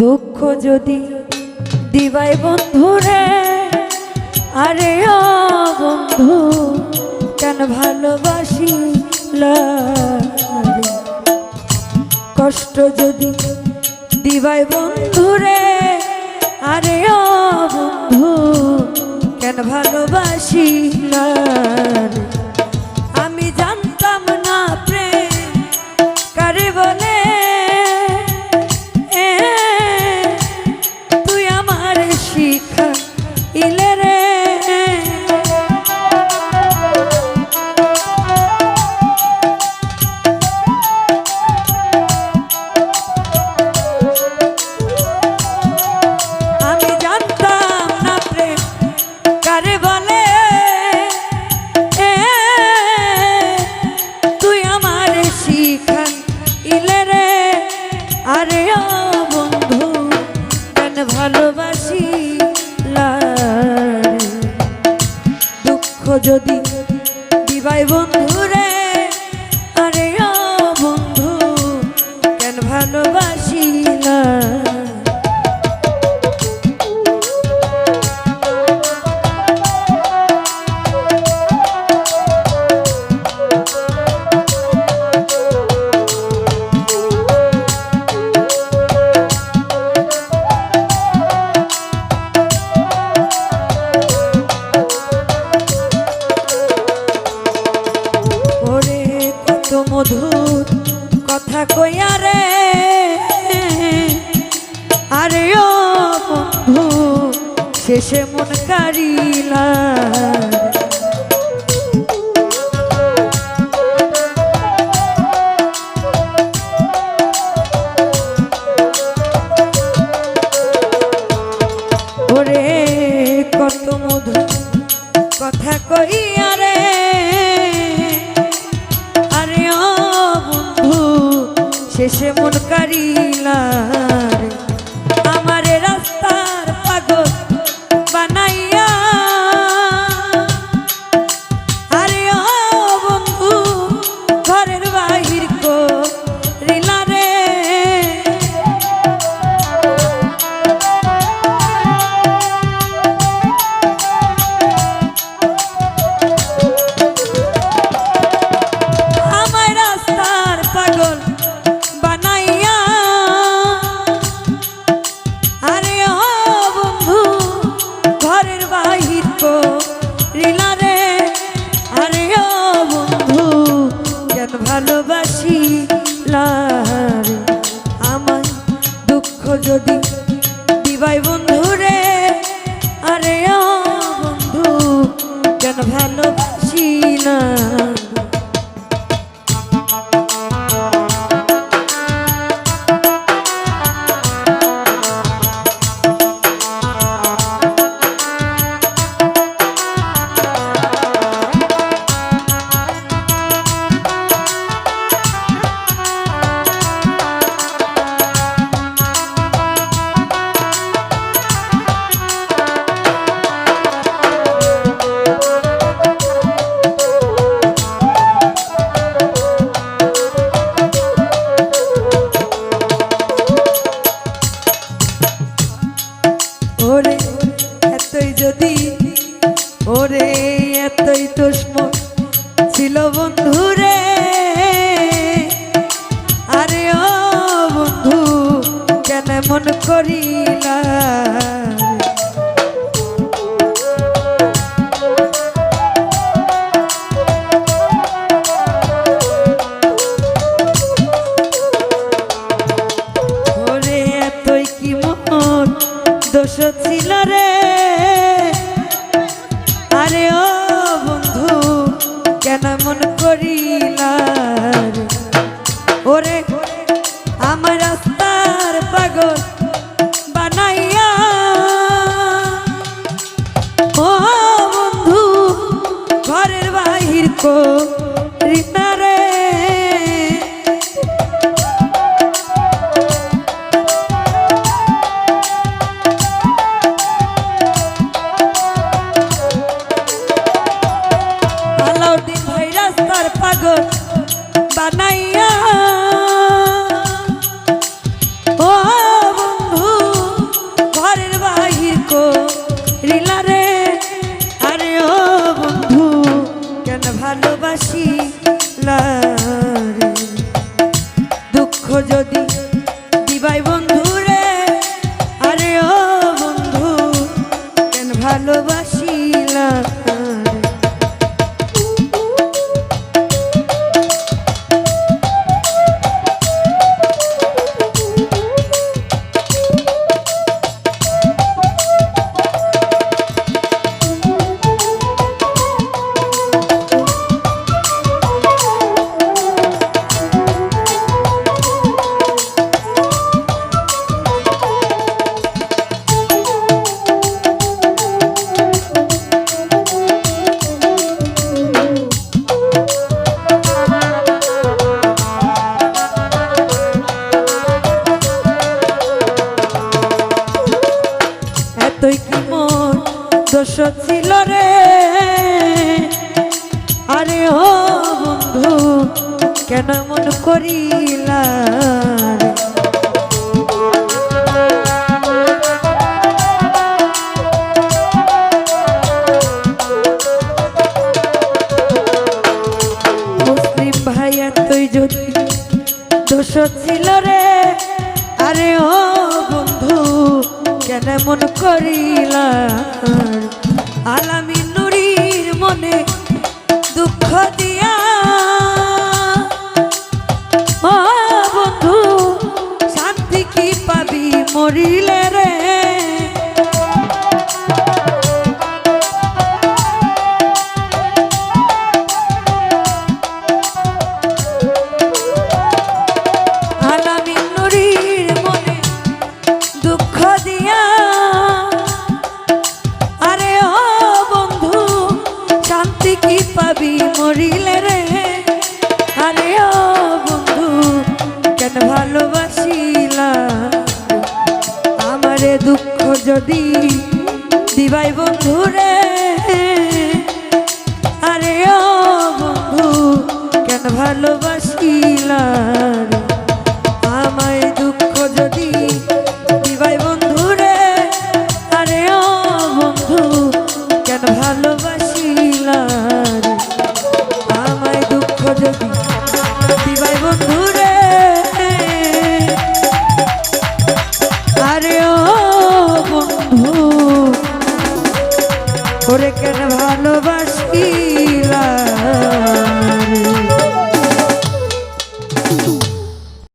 দুঃখ যদি দিবাই বন্ধুরে, আরে ও বন্ধু, কেন ভালোবাসি কষ্ট যদি দিবাই বন্ধুরে, আরে ও বন্ধু, কেন ভালোবাসি আমি ইলে রে। আরে বন্ধু কেন ভালোবাসি দুঃখ যদি দিবাই বন্ধু রে, আরে বন্ধু কেন ভালোবাসি মধুর কথা কইয়া রে আরে ও বন্ধু শেষে মন কারিলা শেষে মন কারিলা রে আমায় দুঃখ যদি দিবাই ওরে এতই দুশ্মন ছিল বন্ধু রে। আরে ও বন্ধু, কেন মন করিলা? দোষ ছিল রে। ওরে আমার রাস্তার পাগল। যদি দিবাইব ছিল রে। আরে ও বন্ধু, কেন মন করিলা ভাইয়া তুই যদি দোষ ছিল রে। আরে ও বন্ধু, কেন মন করিলা আলামি নুরির মনে দুঃখ শান্তি কি পাবি মরিলে রে?